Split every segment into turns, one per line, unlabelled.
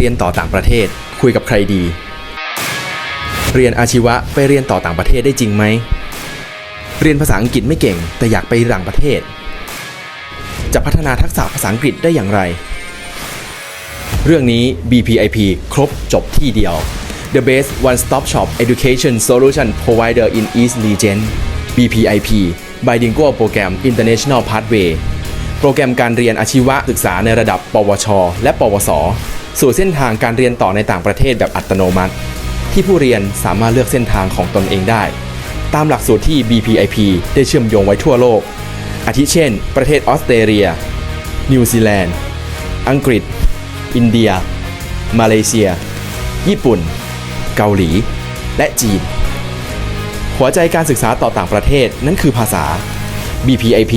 เรียนต่อต่างประเทศ คุยกับใครดี เรียนอาชีวะไปเรียนต่อต่างประเทศได้จริงไหม เรียนภาษาอังกฤษไม่เก่ง แต่อยากไปต่างประเทศ จะพัฒนาทักษะภาษาอังกฤษได้อย่างไร เรื่องนี้ BPIP ครบจบที่เดียว The best one stop shop education solution provider in East Region BPIP Bilingual Program International Pathway โปรแกรมการเรียนอาชีวศึกษาในระดับ ปวช และ ปวส สู่เส้นทางการเรียนต่อในต่างประเทศแบบอัตโนมัติ ที่ผู้เรียนสามารถเลือกเส้นทางของตนเองได้ ตามหลักสูตรที่ BPIP ได้เชื่อมโยงไว้ทั่วโลก อาทิเช่น ประเทศออสเตรเลีย นิวซีแลนด์ อังกฤษ อินเดีย มาเลเซีย ญี่ปุ่น เกาหลี และจีน หัวใจการศึกษาต่อต่างประเทศนั่นคือภาษา BPIP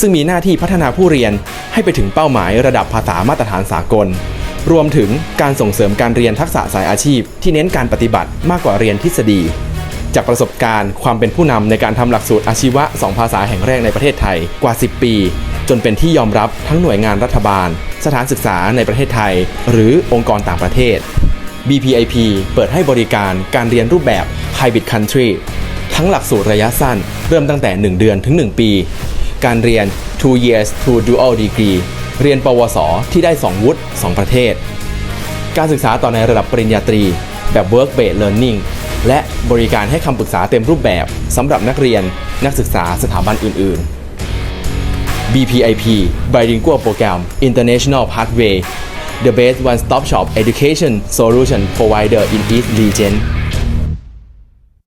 ซึ่งมีหน้าที่พัฒนาผู้เรียนให้ไปถึงเป้าหมายระดับภาษามาตรฐานสากล รวมถึงการส่งเสริมการเรียนทักษะสายอาชีพ ที่เน้นการปฏิบัติมากกว่าเรียนทฤษฎี จากประสบการณ์ความเป็นผู้นำในการทำหลักสูตรอาชีวะ 2 ภาษาแห่งแรกในประเทศไทยกว่า 10 ปี จนเป็นที่ยอมรับทั้งหน่วยงานรัฐบาล สถานศึกษาในประเทศไทย หรือองค์กรต่างประเทศ BPIP เปิดให้บริการการเรียนรูปแบบ Hybrid Country ทั้งหลักสูตรระยะสั้น เริ่มตั้งแต่ 1 เดือนถึง 1 ปี การเรียน2 years to dual degree เรียนปวส ที่ได้ 2 วุฒิ 2 ประเทศ การศึกษาต่อในระดับปริญญาตรี แบบ work based learning และบริการให้คำปรึกษาเต็มรูปแบบสำหรับนักเรียนนักศึกษาสถาบันอื่น ๆ BPIP Bilingual Program International Pathway The best one-stop shop education solution provider in East Region